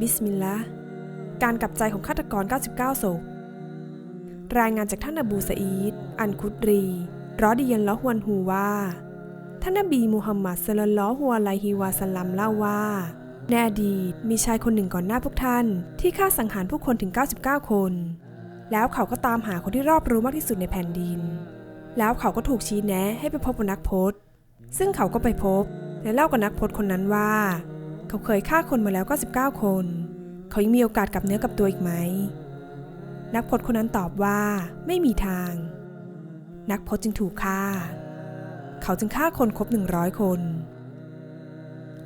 บิสมิลลาห์การกลับใจของฆาตกร 99ศพรายงานจากท่านอบูสอีด อันคุดรี รอดิยันละฮวนฮูว่า ท่านนบีมูฮัมมัดสลลัลอฮุอะลัยฮิวะสัลลัมเล่าว่า ในอดีตมีชายคนหนึ่งก่อนหน้าพวกท่าน ที่ฆ่าสังหารผู้คนถึง 99 คน แล้วเขาก็ตามหาคนที่รอบรู้มากที่สุดในแผ่นดิน แล้วเขาก็ถูกชี้แนะให้ไปพบกับนักพจน์ ซึ่งเขาก็ไปพบและเล่ากับนักพจน์คนนั้นว่า เขาเคยฆ่าคนมาแล้ว 99 คน เขายังมีโอกาสกลับเนื้อกลับตัวอีกไหม นักพจน์คนนั้นตอบว่าไม่มีทาง นักพจน์จึงถูกฆ่า เขาจึงฆ่าคนครบ 100 คน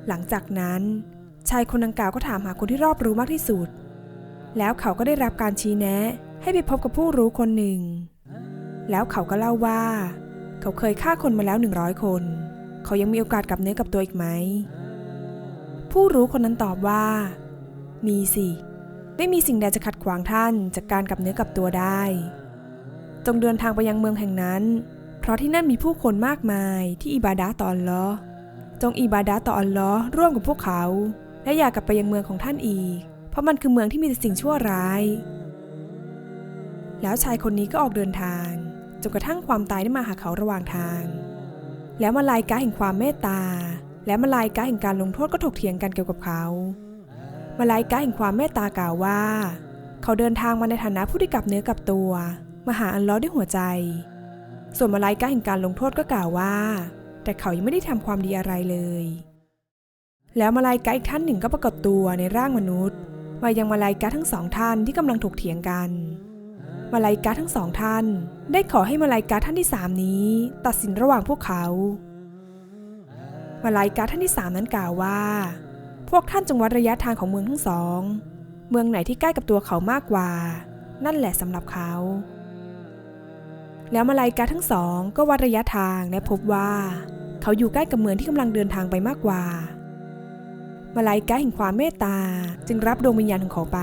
หลังจากนั้น ชายคนดังกล่าวก็ถามหาคนที่รอบรู้มากที่สุด แล้วเขาก็ได้รับการชี้แนะให้ไปพบกับผู้รู้คนหนึ่ง แล้วเขาก็เล่าว่า เขาเคยฆ่าคนมาแล้ว 100 คน เขายังมีโอกาสกลับเนื้อกลับตัวอีกไหม ผู้รู้คนนั้นตอบว่า มีสิ ไม่มีสิ่งใดจะขัดขวางท่านจากการกลับเนื้อกลับตัวได้ จงเดินทางไปยังเมืองแห่งนั้น เพราะที่นั่นมีผู้คนมากมายที่อิบาดะต่ออัลลอฮ์จงอิบาดะต่ออัลลอฮ์ร่วมกับพวกเขา และอย่ากลับไปยังเมืองของท่านอีก เพราะมันคือเมืองที่มีแต่สิ่งชั่วร้าย แล้วชายคนนี้ก็ออกเดินทางจนกระทั่งความตายได้มาหาเขาระหว่างทาง แล้วมาลายกาแห่งความเมตตา และมาลายกาแห่งการลงโทษก็ถกเถียงกันเกี่ยวกับเขา มาลายกาแห่งความเมตตากล่าวว่า เขาเดินทางมาในฐานะผู้ที่กลับเนื้อกลับตัว มาหาอันลลอด้วยหัวใจ ส่วนมาลายกาแห่งการลงโทษก็กล่าวว่า แต่เขายังไม่ได้ทำความดีอะไรเลย แล้วมาลายกาอีกท่านหนึ่งก็ปรากฏตัวในร่างมนุษย์ มายังมาลายกาทั้งสองท่านที่กำลังถกเถียงกันมาลายกาทั้งสองท่าน ได้ขอให้มาลายกาท่านที่สามนี้ ตัดสินระหว่างพวกเขา มาลายกาท่านที่สามนั้นกล่าวว่า พวกท่านจงวัดระยะทางของเมืองทั้งสอง เมืองไหนที่ใกล้กับตัวเขามากกว่า นั่นแหละสำหรับเขา แล้วมาลายกาทั้งสองก็วัดระยะทางและพบว่า เขาอยู่ใกล้กับเมืองที่กำลังเดินทางไปมากกว่ามาลายกาแห่งความเมตตาจึงรับดวงวิญญาณของเขาไป